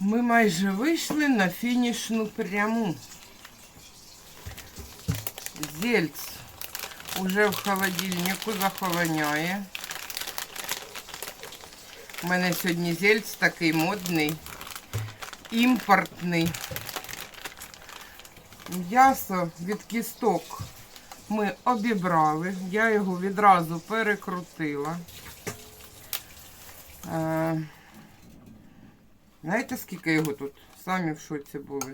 Ми майже вийшли на фінішну пряму. Зельц уже в холодильнику захолоняє. У мене сьогодні зельц такий модний, імпортний. М'ясо від кісток ми обібрали. Я його відразу перекрутила. Знаєте, скільки його тут? Самі в шоці були.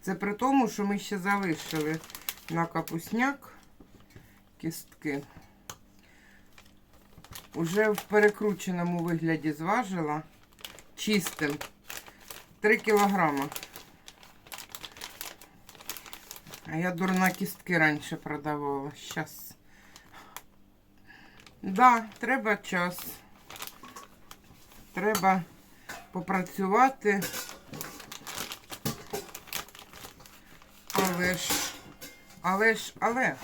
Це при тому, що ми ще залишили на капусняк кістки. Уже в перекрученому вигляді зважила чистим 3 кілограма. А я дурна кістки раніше продавала. Щас. Да, треба час. Треба попрацювати. Але ж, але ж, але.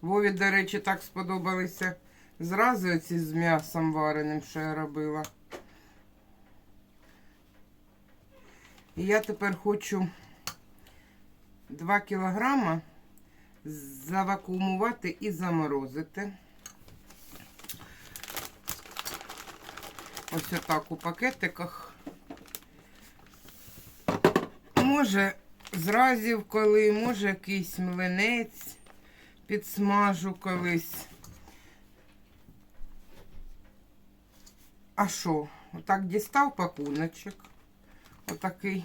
Вові, до речі, так сподобалися зрази оці з м'ясом вареним, що я робила. І я тепер хочу 2 кілограма завакуумувати і заморозити. Ось отак у пакетиках. Може, зразів коли, може якийсь млинець підсмажу колись. А що? Отак дістав пакуночок. Отакий.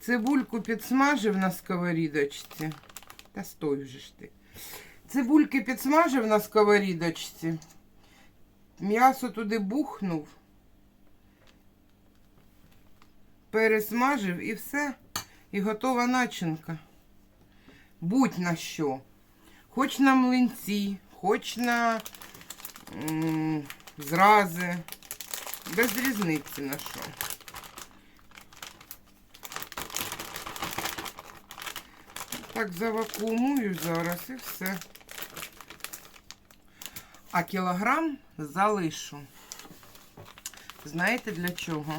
Цибульку підсмажив на сковорідочці. Та стой вже ж ти. Цибульки підсмажив на сковорідочці. М'ясо туди бухнув. Пересмажив і все. І готова начинка. Будь на що. Хоч на млинці, хоч на м, зрази. Без різниці на що. Так завакуумую зараз і все. А кілограм залишу. Знаєте для чого?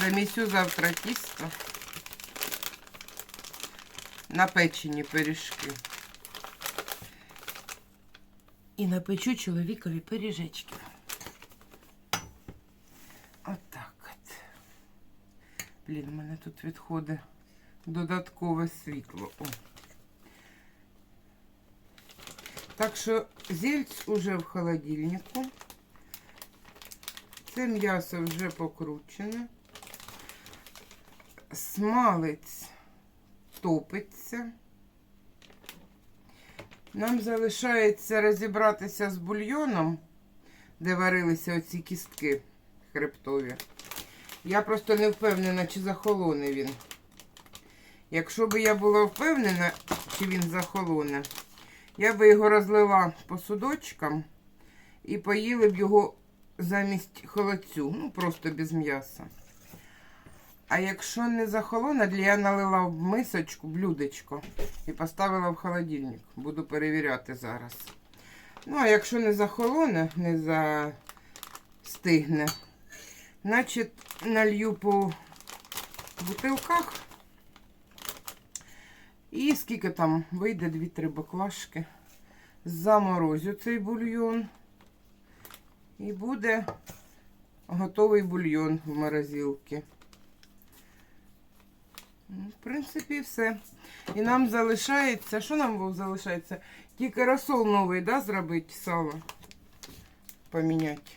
Замісю завтра тісто на печені пиріжки. І напечу чоловікові пиріжечки. Отак от. Блін, у мене тут відходить додаткове світло. О. Так що зельць уже в холодильнику. Це м'ясо вже покручене. Смалець топиться. Нам залишається розібратися з бульйоном, де варилися оці кістки хребтові. Я просто не впевнена, чи захолоне він. Якщо б я була впевнена, чи він захолоне, я би його розлила по судочкам і поїли б його замість холодцю, ну просто без м'яса. А якщо не захолоне, я налила в мисочку, блюдечко і поставила в холодильник. Буду перевіряти зараз. Ну, а якщо не захолоне, не застигне, значить налью по бутилках. І скільки там вийде 2-3 баклажки. Заморозю цей бульйон. І буде готовий бульйон в морозилці. Ну, В принципі, все. І нам залишається. Що нам залишається? Тільки розсол новий, да, зробити сало? Поміняти.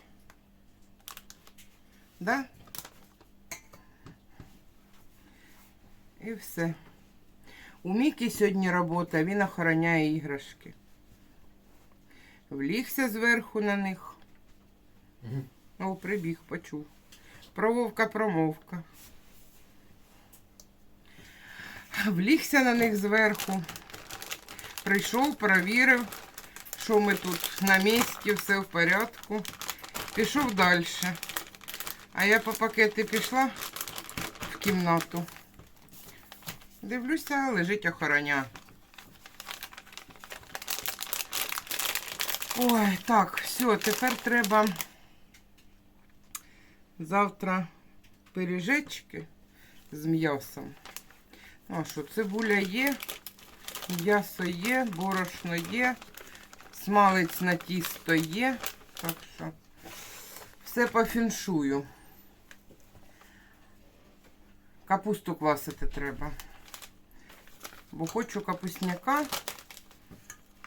Да? І все. У Міки сьогодні робота, він охороняє іграшки. Влігся зверху на них. О, прибіг, почув. Прововка, промовка. Влігся на них зверху. Прийшов, перевірив, що ми тут на місці, все в порядку. Пішов далі. А я по пакети пішла в кімнату. Дивлюся, лежить охороня. Ой, так, все, тепер треба завтра пиріжечки з м'ясом. Ну, що, цибуля є, м'ясо є, борошно є, смалець на тісто є. Так що все по фіншую. Капусту квасити треба. Бо хочу капусняка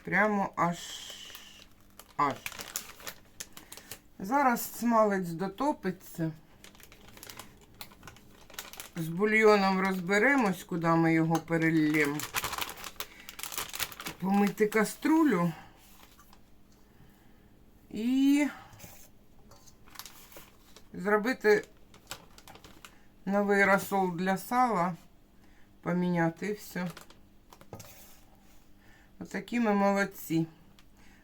прямо аж аж. Зараз смалець дотопиться. З бульйоном розберемось, куди ми його перельємо. Помити каструлю і зробити новий розсол для сала, поміняти все. Отакі ми молодці.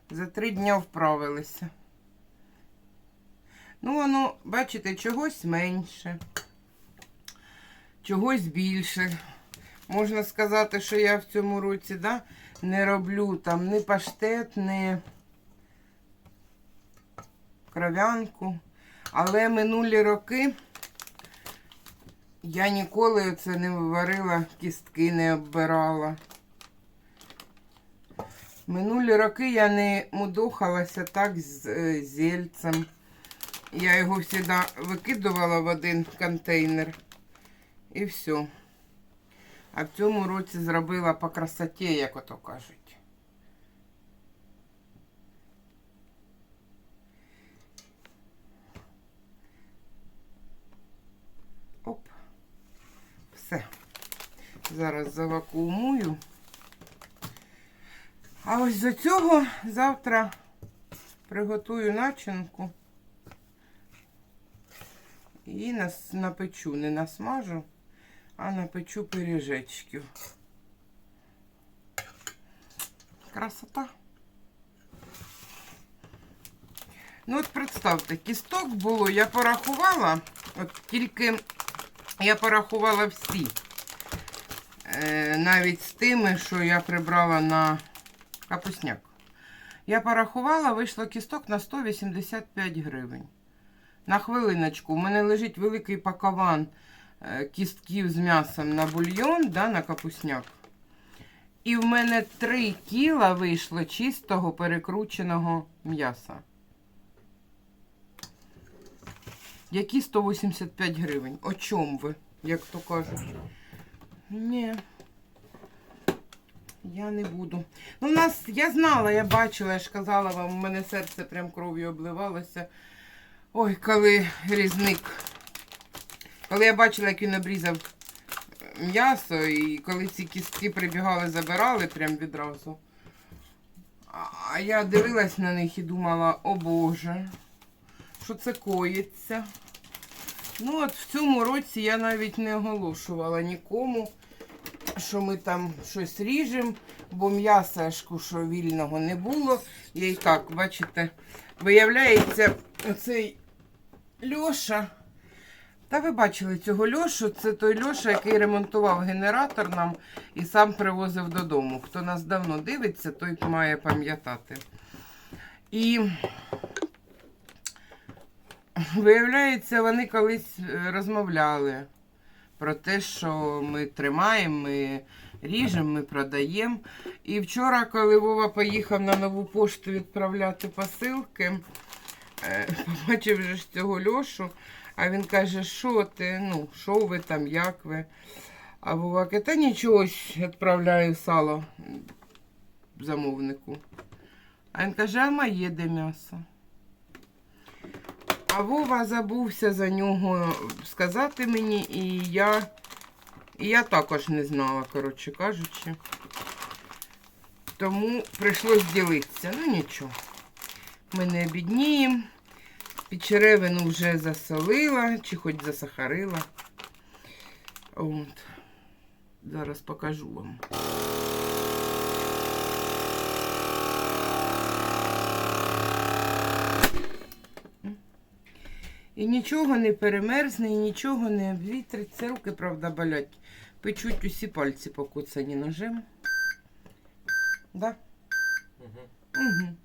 За три дня вправилися. Ну, воно, бачите, чогось менше, чогось більше. Можна сказати, що я в цьому році да, не роблю там ні паштет, ні кров'янку. Але минулі роки я ніколи це не варила, кістки не оббирала. Минулі роки я не мудохалася так з е, зельцем. Я його завжди викидувала в один контейнер. І все. А в цьому році зробила по красоті, як ото кажуть. Оп. Все. Зараз завакуумую. А ось до цього завтра приготую начинку і напечу, не насмажу, а напечу пиріжечків. Красота. Ну, от представте, кісток було, я порахувала, от тільки я порахувала всі. Е, навіть з тими, що я прибрала на капусняк. Я порахувала, вийшло кісток на 185 гривень. На хвилиночку, у мене лежить великий пакован е, кістків з м'ясом на бульйон, да, на капусняк. І в мене 3 кіла вийшло чистого перекрученого м'яса. Які 185 гривень? О чому ви, як то кажуть? Ні. Я не буду. Ну, в нас, я знала, я бачила, я ж казала вам, у мене серце прям кров'ю обливалося. Ой, коли різник. Коли я бачила, як він обрізав м'ясо, і коли ці кістки прибігали, забирали прям відразу. А я дивилась на них і думала, о Боже, що це коїться. Ну, от в цьому році я навіть не оголошувала нікому, що ми там щось ріжемо, бо м'яса що вільного не було. І так, бачите, виявляється, оцей Льоша. Та ви бачили цього Льошу, це той Льоша, який ремонтував генератор нам і сам привозив додому. Хто нас давно дивиться, той має пам'ятати. І виявляється, вони колись е, розмовляли про те, що ми тримаємо, ми ріжемо, ми продаємо. І вчора, коли Вова поїхав на нову пошту відправляти посилки, е, побачив вже цього Льошу, а він каже, що ти, ну, що ви там, як ви. А Вова каже, та нічого, відправляю сало замовнику. А він каже, а моє де м'ясо. А Вова забувся за нього сказати мені, і я, і я також не знала, коротше кажучи. Тому прийшлось ділитися. Ну нічого. Ми не обідніємо. Підчеревину вже засолила, чи хоч засахарила. От. Зараз покажу вам. І нічого не перемерзне, і нічого не обвітриться. Руки, правда, болять. Печуть усі пальці покуцані ножем. Да? Угу. Угу.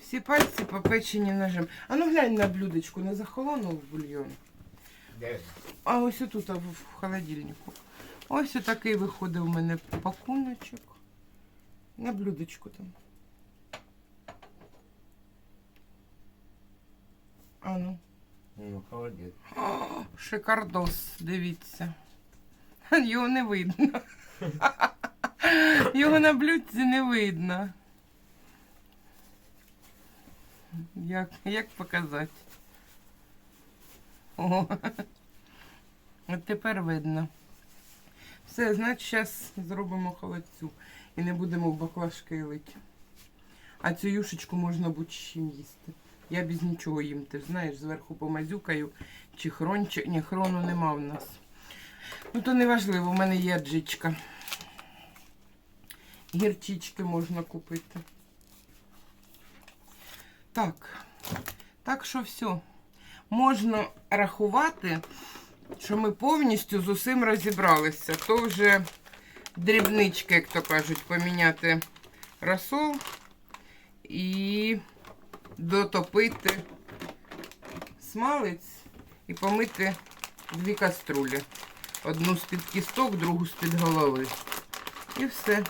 Всі пальці попечені ножем. А ну глянь на блюдечку, не захолонув бульйон. Де? А ось тут в в холодильнику. Ось отакий виходив у мене пакуночок. На блюдечку там. А ну. Ну, холодець. Шикардос, дивіться. Його не видно. Його на блюдці не видно. Як, як показати? О, от тепер видно. Все, значить, зараз зробимо холодцю і не будемо в баклажки лити. А цю юшечку можна будь-чим їсти. Я без нічого їм, ти знаєш, зверху помазюкаю, чи хрон, чи ні, хрону нема в нас. Ну то не важливо, в мене є аджичка. Гірчички можна купити. Так, так що все. Можна рахувати, що ми повністю з усім розібралися. То вже дрібнички, як то кажуть, поміняти розсол і дотопити смалець і помити дві каструлі. Одну з-під кісток, другу з-під голови. І все.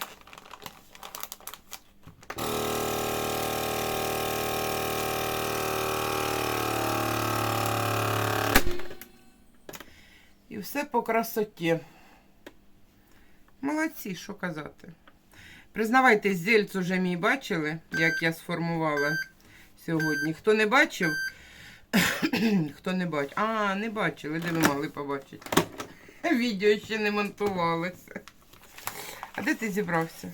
І все по красоті. Молодці, що казати. Признавайтесь, зельц уже мій бачили, як я сформувала сьогодні. Хто не бачив, хто не бачив. А, не бачили, де ви могли побачити. Відео ще не монтувалося. А де ти зібрався?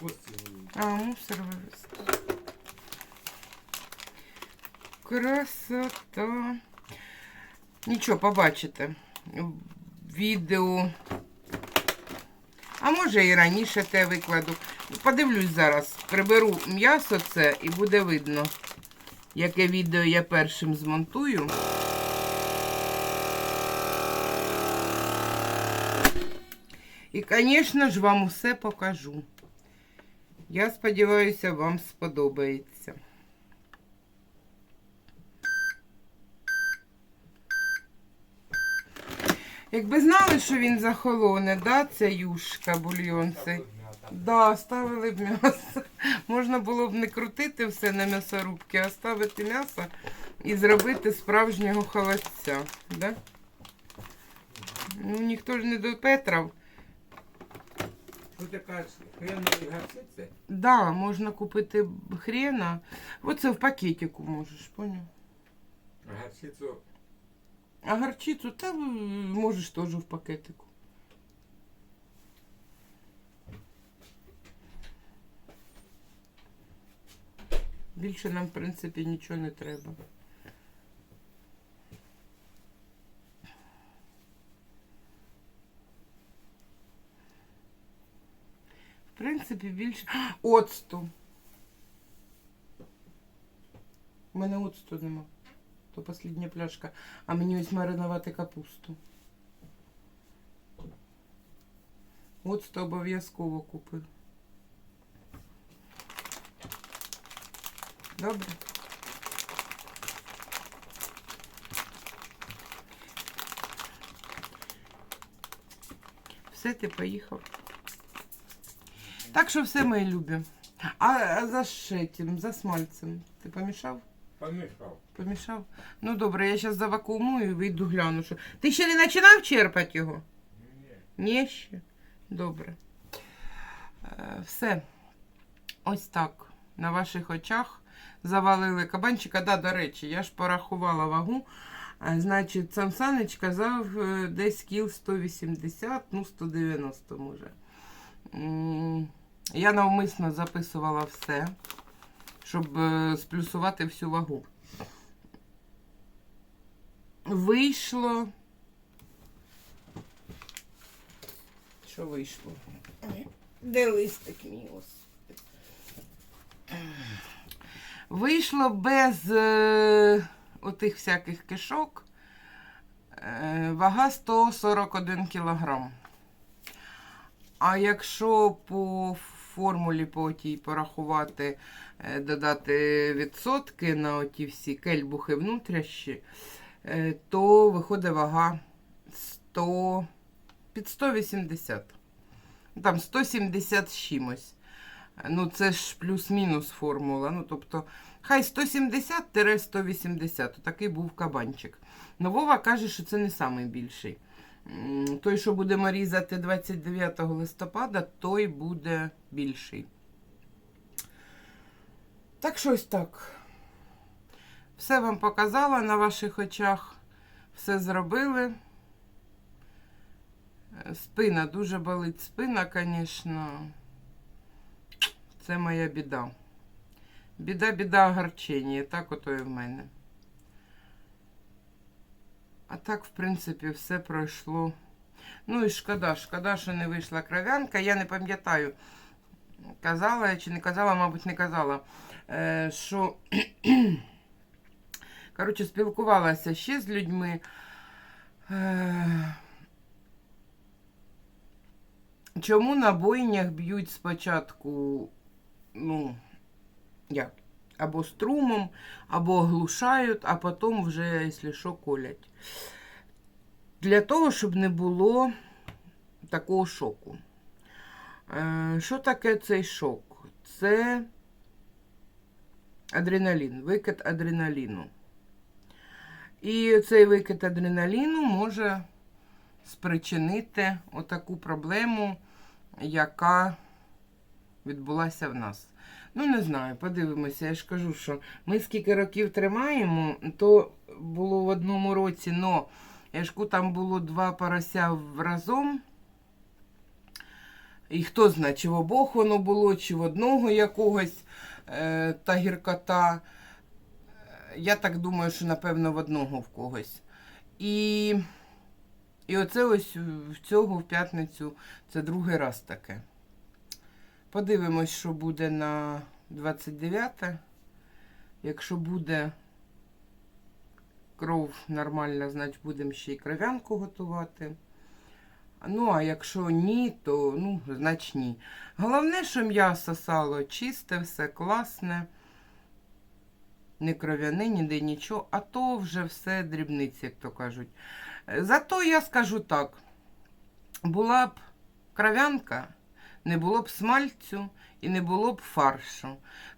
Кості. А, мусор вивезти. Красота. Нічого, побачите. Відео. А може і раніше те викладу. Подивлюсь зараз. Приберу м'ясо це і буде видно, яке відео я першим змонтую. І, звісно ж, вам усе покажу. Я сподіваюся, вам сподобається. Якби знали, що він захолоне, да, це юшка, бульйон цей. Да, ставили б м'ясо. Можна було б не крутити все на м'ясорубки, а ставити м'ясо і зробити справжнього холодця. Да? Ну, ніхто ж не? Хренові гарсиці? Да, можна купити хрена. Оце в пакетику можеш, поняв? Гарсицю А горчицю та можеш теж в пакетику. Більше нам, в принципі, нічого не треба. В принципі, більше. Оцту. У мене оцту нема. То последня пляшка. А мені ось маринувати капусту. Оцту обов'язково купив. Добре. Все, ти поїхав. Так що все мої любі. А, а за шетім, за смальцем. Ти помішав? Помішав. Помішав? Ну добре, я зараз завакуумую і вийду гляну, що. Ти ще не починав черпати його? Ні. Ні, ще. Добре. Е, все. Ось так. На ваших очах завалили кабанчика. Да, до речі, я ж порахувала вагу. Е, Значить, сам Санич казав е, десь кіл 180, ну 190 може. Я навмисно записувала все, щоб е, сплюсувати всю вагу. Вийшло. Що вийшло? Де листик мій господи? Вийшло без е, отих всяких кишок е, вага 141 кг. А якщо по формулі по тій порахувати, е, додати відсотки на оті всі кельбухи внутрішні, е, то виходить вага 100, під 180. Там 170 з чимось. Ну, це ж плюс-мінус формула. Ну, тобто, хай 170-180. Такий був кабанчик. Но Вова каже, що це не найбільший. Той, що будемо різати 29 листопада, той буде більший. Так щось так. Все вам показала на ваших очах. Все зробили. Е, Спина дуже болить. Спина, звісно. Це моя біда. Біда, біда, огорчення. Так ото і в мене. А так, в принципі, все пройшло. Ну і шкода, шкода, що не вийшла кров'янка. Я не пам'ятаю, казала я чи не казала, мабуть, не казала. Е, що, коротше, спілкувалася ще з людьми. Е, чому на бойнях б'ють спочатку, ну, як? Або струмом, або оглушають, а потім вже, якщо що, колять. Для того, щоб не було такого шоку. Е, Що таке цей шок? Це адреналін, викид адреналіну. І цей викид адреналіну може спричинити отаку проблему, яка відбулася в нас. Ну, не знаю, подивимося. Я ж кажу, що ми скільки років тримаємо, то було в одному році, но я ж кажу, там було два порося разом. І хто знає, чи в обох воно було, чи в одного якогось е, та гіркота. Е, Я так думаю, що напевно в одного в когось. І, і оце ось в цього в п'ятницю це другий раз таке. Подивимось, що буде на 29. Якщо буде кров нормальна, значить будемо ще й кров'янку готувати. Ну, а якщо ні, то ну, значить ні. Головне, що м'ясо сало чисте, все класне. Не кров'яне, ніде нічого, а то вже все дрібниці, як то кажуть. Зато я скажу так: була б кров'янка, не було б смальцю і не було б фаршу.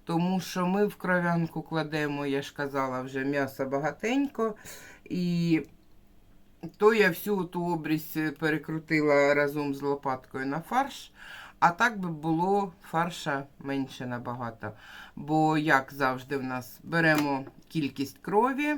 Тому що ми в кров'янку кладемо, я ж казала, вже м'ясо багатенько. І то я всю ту обрізь перекрутила разом з лопаткою на фарш. А так би було фарша менше набагато. Бо, як завжди, в нас беремо кількість крові.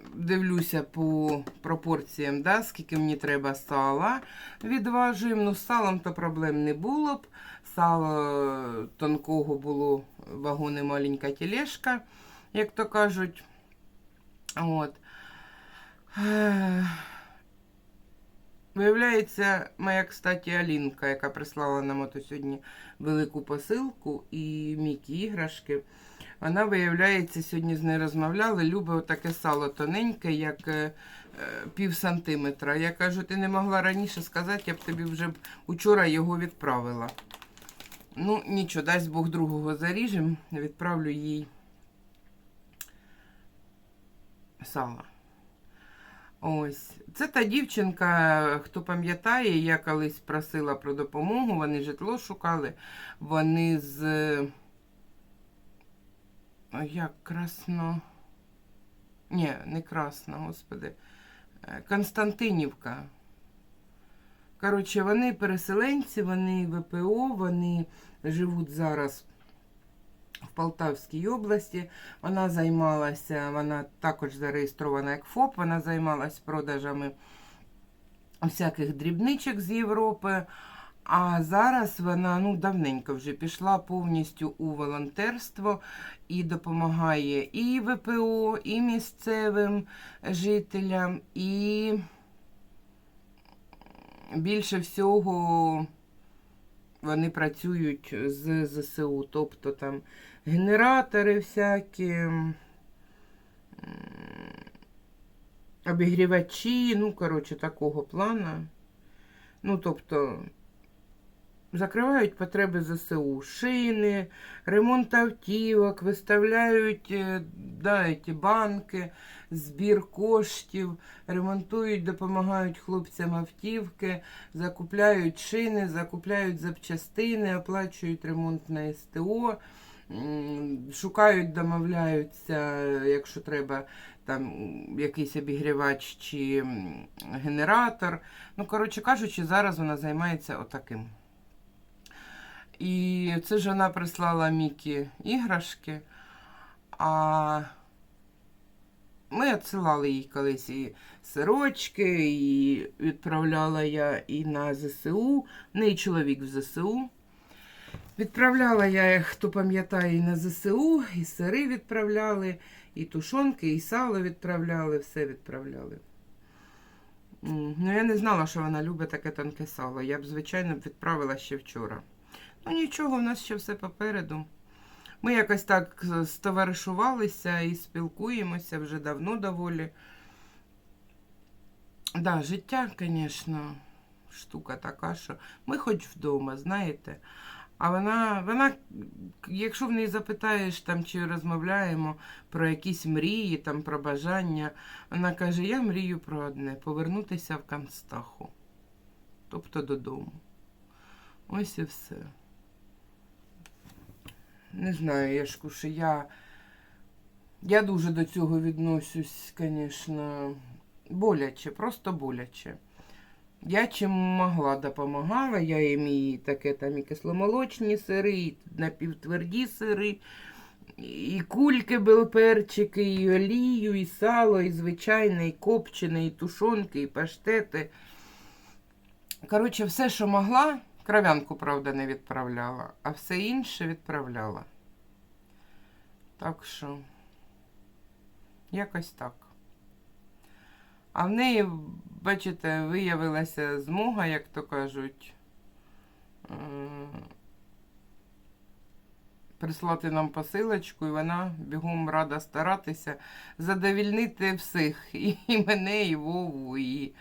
Е, дивлюся по пропорціям, да, скільки мені треба сала. Відважуємо. Ну, з салом то проблем не було б. Сало тонкого було вагони маленька тележка, як то кажуть. От. Е, Виявляється, моя, кстати, Алінка, яка прислала нам ото сьогодні велику посилку і Мікі іграшки. Вона, виявляється, сьогодні з нею розмовляли, любить таке сало тоненьке, як е, е, пів сантиметра. Я кажу, ти не могла раніше сказати, я б тобі вже учора його відправила. Ну, нічого, дасть Бог другого заріжем, відправлю їй сало. Ось. Це та дівчинка, хто пам'ятає, я колись просила про допомогу, вони житло шукали. Вони з. Як красно. Ні, не красно, господи. Е, Константинівка. Коротше, вони переселенці, вони ВПО, вони живуть зараз в Полтавській області. Вона займалася, вона також зареєстрована як ФОП, вона займалася продажами всяких дрібничок з Європи. А зараз вона ну, давненько вже пішла повністю у волонтерство і допомагає і ВПО, і місцевим жителям, і більше всього вони працюють з ЗСУ, тобто там генератори всякі, обігрівачі, ну, коротше, такого плана. Ну, тобто, закривають потреби ЗСУ, шини, ремонт автівок, виставляють е, да, ті банки, збір коштів, ремонтують, допомагають хлопцям автівки, закупляють шини, закупляють запчастини, оплачують ремонт на СТО, шукають, домовляються, якщо треба, там якийсь обігрівач чи генератор. Ну, коротше кажучи, зараз вона займається отаким. І це ж вона прислала Мікі іграшки. А ми відсилали їй колись і сирочки, і відправляла я і на ЗСУ. В неї чоловік в ЗСУ. Відправляла я, хто пам'ятає, і на ЗСУ, і сири відправляли, і тушонки, і сало відправляли, все відправляли. Ну, я не знала, що вона любить таке тонке сало. Я б, звичайно, відправила ще вчора. Ну нічого, в нас ще все попереду. Ми якось так е, стоваришувалися і спілкуємося вже давно доволі. Да, життя, звісно, штука така, що ми хоч вдома, знаєте. А вона, вона, якщо в неї запитаєш там, чи розмовляємо про якісь мрії, там, про бажання, вона каже: Я мрію про одне повернутися в Канстаху, тобто додому. Ось і все. Не знаю, Яшку, що я. Я дуже до цього відношусь, звісно, боляче, просто боляче. Я чим могла допомагала, я їм і таке там і кисломолочні сири, і напівтверді сири, і кульки белперчики, і олію, і сало, і звичайне, і копчене, і тушонки, і паштети. Коротше, все, що могла, кров'янку, правда, не відправляла, а все інше відправляла. Так що, якось так. А в неї, бачите, виявилася змога, як то кажуть, прислати нам посилочку, і вона бігом рада старатися задовільнити всіх, і мене, і Вову, і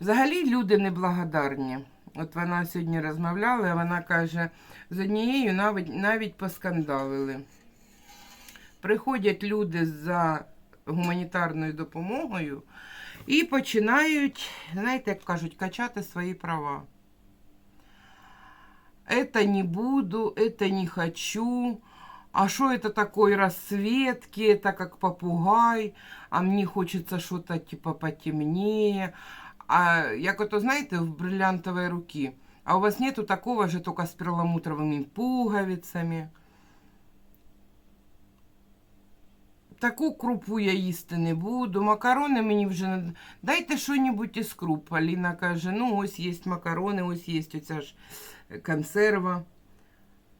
взагалі люди неблагодарні. От вона сьогодні розмовляла, і вона каже, з однією навіть, навіть поскандалили. Приходять люди за гуманітарною допомогою і починають, знаєте, як кажуть, качати свої права. Это не буду, это не хочу. А что это такой расцветки? Это как попугай. А мне хочется что-то типа потемнее. А як ото, знаєте, в бриллиантовой руки. А у вас нету такого же, только с перламутровыми пуговицами. Таку крупу я їсти не буду. Макарони мені вже не... Дайте що-небудь із круп. Аліна каже, ну ось є макарони, ось є оця ж консерва.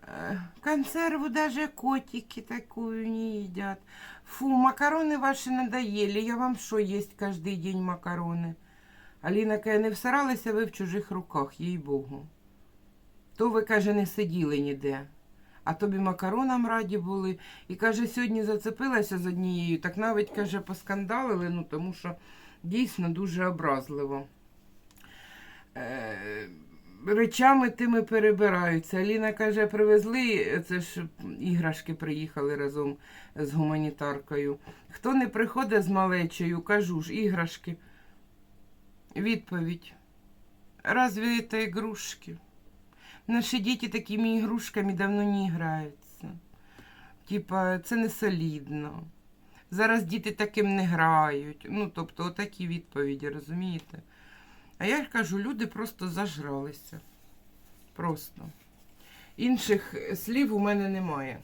Е, Консерву даже котики такую не едят. Фу, макароны ваши надоели. Я вам що есть каждый день макарони? Аліна каже, не всиралися ви в чужих руках, їй Богу. То ви, каже, не сиділи ніде. А тобі макаронам раді були. І каже, сьогодні зацепилася з однією, так навіть каже, поскандалили, ну тому що дійсно дуже образливо. Е, речами тими перебираються. Аліна каже, привезли, це ж іграшки приїхали разом з гуманітаркою. Хто не приходить з малечею, кажу ж, іграшки. Відповідь. Разве это игрушки? Наші діти такими ігрушками давно не граються. Типа, це не солідно. Зараз діти таким не грають. Ну, тобто, отакі відповіді, розумієте? А я кажу, люди просто зажралися. Просто. Інших слів у мене немає.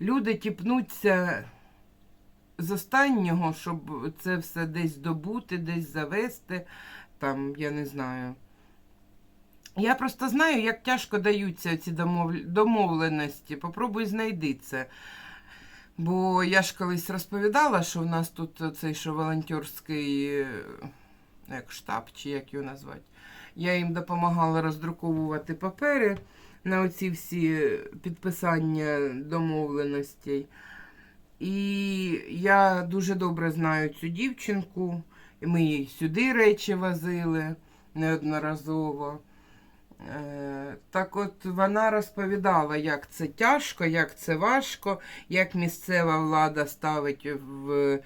Люди тіпнуться з останнього, щоб це все десь добути, десь завести, там, я не знаю. Я просто знаю, як тяжко даються ці домов... домовленості. Попробуй знайди це. Бо я ж колись розповідала, що в нас тут цей що волонтерський е, як штаб, чи як його назвати. Я їм допомагала роздруковувати папери на оці всі підписання домовленостей. І я дуже добре знаю цю дівчинку. Ми їй сюди речі возили неодноразово. Е, Так от вона розповідала, як це тяжко, як це важко, як місцева влада ставить в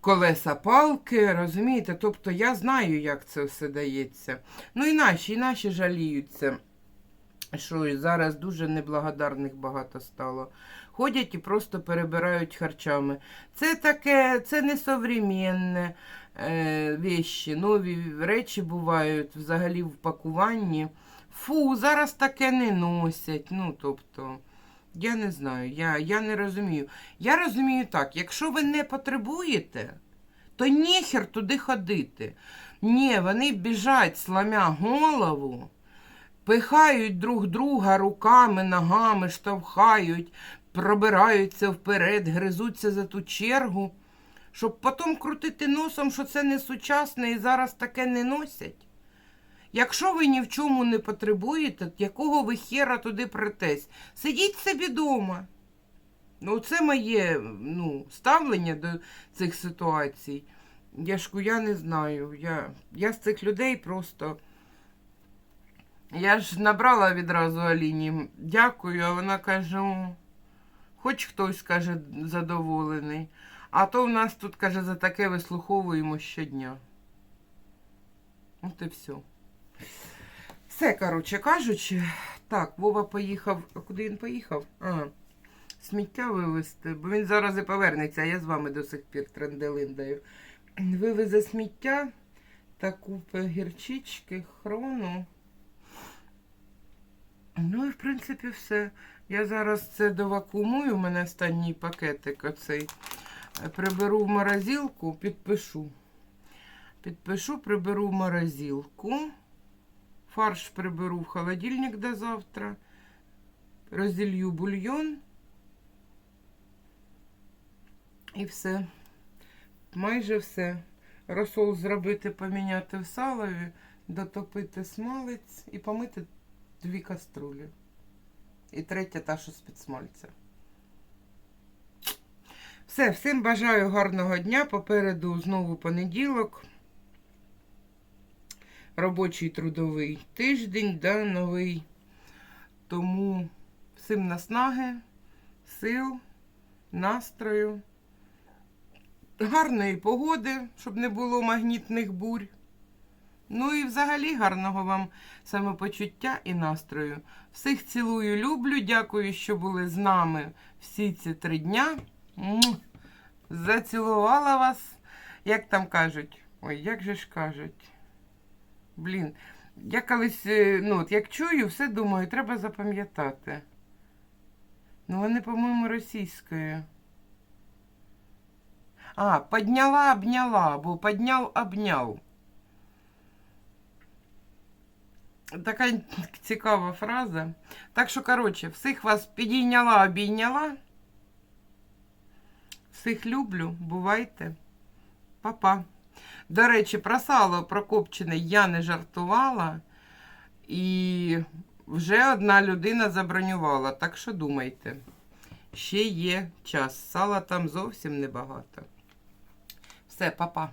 колеса палки, розумієте? Тобто я знаю, як це все дається. Ну і наші, і наші жаліються, що зараз дуже неблагодарних багато стало. Ходять і просто перебирають харчами. Це таке, це не современне е, вещі, нові речі бувають взагалі в пакуванні. Фу, зараз таке не носять. Ну, тобто, я не знаю, я, я не розумію. Я розумію так, якщо ви не потребуєте, то ніхер туди ходити. Ні, вони біжать, сламя голову, пихають друг друга руками, ногами, штовхають, пробираються вперед, гризуться за ту чергу, щоб потім крутити носом, що це не сучасне і зараз таке не носять. Якщо ви ні в чому не потребуєте, якого ви хера туди претесь? Сидіть собі вдома. Ну, це моє ну, ставлення до цих ситуацій. Я ж я не знаю. Я, я з цих людей просто. Я ж набрала відразу Аліні. Дякую, а вона каже, «О, хоч хтось каже задоволений. А то в нас тут, каже, за таке вислуховуємо щодня. От і все. Все, коротше кажучи, так, Вова поїхав. А куди він поїхав? А, сміття вивезти, бо він зараз і повернеться, а я з вами до сих пір тренделиндаю. Вивезе сміття та купи гірчички, хрону. Ну і в принципі все. Я зараз це довакуумую, у мене останній пакетик оцей. Е, Приберу в морозилку, підпишу. Підпишу, приберу в морозилку. Фарш приберу в холодильник до завтра. Розділью бульйон. І все. Майже все. Розсол зробити, поміняти в салові, дотопити смалець і помити дві каструлі. І третя та, що з-під смальця. Все, всім бажаю гарного дня. Попереду знову понеділок. Робочий трудовий тиждень, да, новий. Тому всім наснаги, сил, настрою, гарної погоди, щоб не було магнітних бурь. Ну і взагалі гарного вам самопочуття і настрою. Всіх цілую, люблю. Дякую, що були з нами всі ці три дня. Зацілувала вас, як там кажуть. Ой, як же ж кажуть. Блін, я колись, е, ну, от як чую, все думаю, треба запам'ятати. Ну, вони, по-моєму, російською. А, подняла, обняла, або подняв, обняв. Така цікава фраза. Так що, коротше, всіх вас підійняла, обійняла. Всіх люблю, бувайте. Па-па. До речі, про сало прокопчене я не жартувала. І вже одна людина забронювала. Так що думайте. Ще є час. Сала там зовсім небагато. Все, па-па.